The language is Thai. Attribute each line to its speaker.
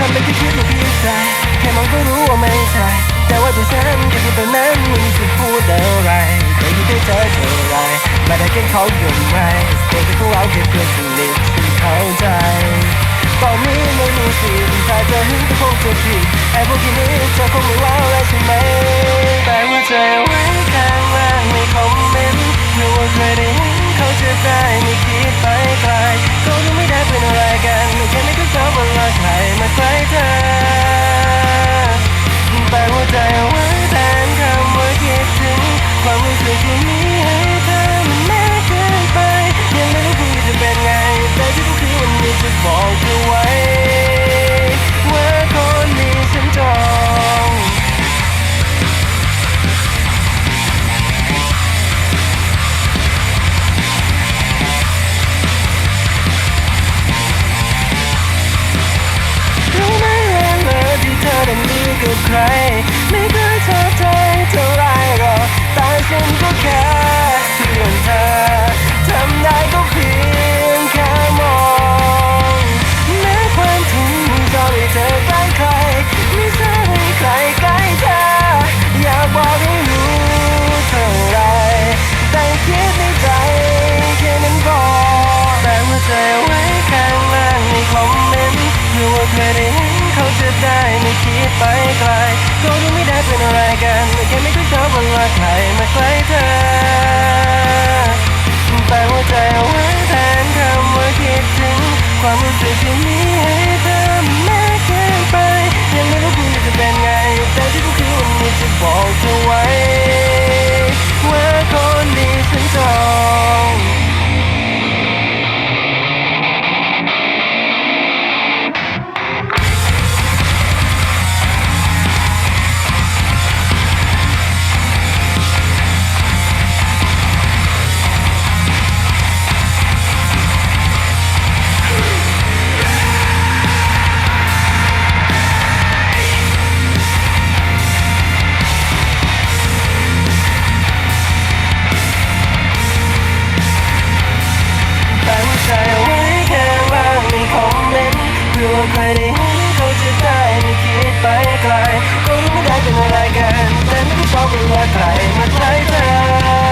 Speaker 1: ทำเป็นที่คิดว่าพี่ใจแค่มองก็รู้ว่าไม่ใช่แต่ว่าตัวฉันแค่พูดตอนนั้นไม่มีสิทธิ์พูดอะไรแต่ที่ได้เจอเธอไรมาได้แค่เขาอยู่ไหมแต่ที่พวกเราแค่เพื่อนสนิทที่เข้าใจตอนนี้ไม่มีสิทธิ์ถ้าจะหึงก็คงจะผิดไอ้พวกที่นี้เธอคงไม่ว่า ใคร ไม่เคยชอใจเท่าไรหรอกแต่ฉันก็แค่เพื่อนเธอทำได้ก็เพียงแค่มองแม้ความทุกข์มีชอบให้เธอใกล้ใคร ไม่ชอบให้ใครใกล้เธอ อยากบอกให้รู้เท่าไรแต่คิดในใจแค่นั้นพอแต่ว่าใจไว้ข้างล่างในคอมเมนต์เพื่อว่าเคยได้เห็นเขาจะได้ไม่คิดไปไกล ก็ดูไม่ได้เป็นอะไรกันแค่ไม่ค่อยชอบวันลาใครมาใกล้เธอแต่ว่าใจเอาไว้แทนคำว่าคิดถึงความรู้สึกที่มีให้ เขาจะได้ไม่คิดไปไกลก็รู้ไม่ได้เป็นอะไรกันแต่ไม่ชอบเป็นว่าใครมาใช้เธอ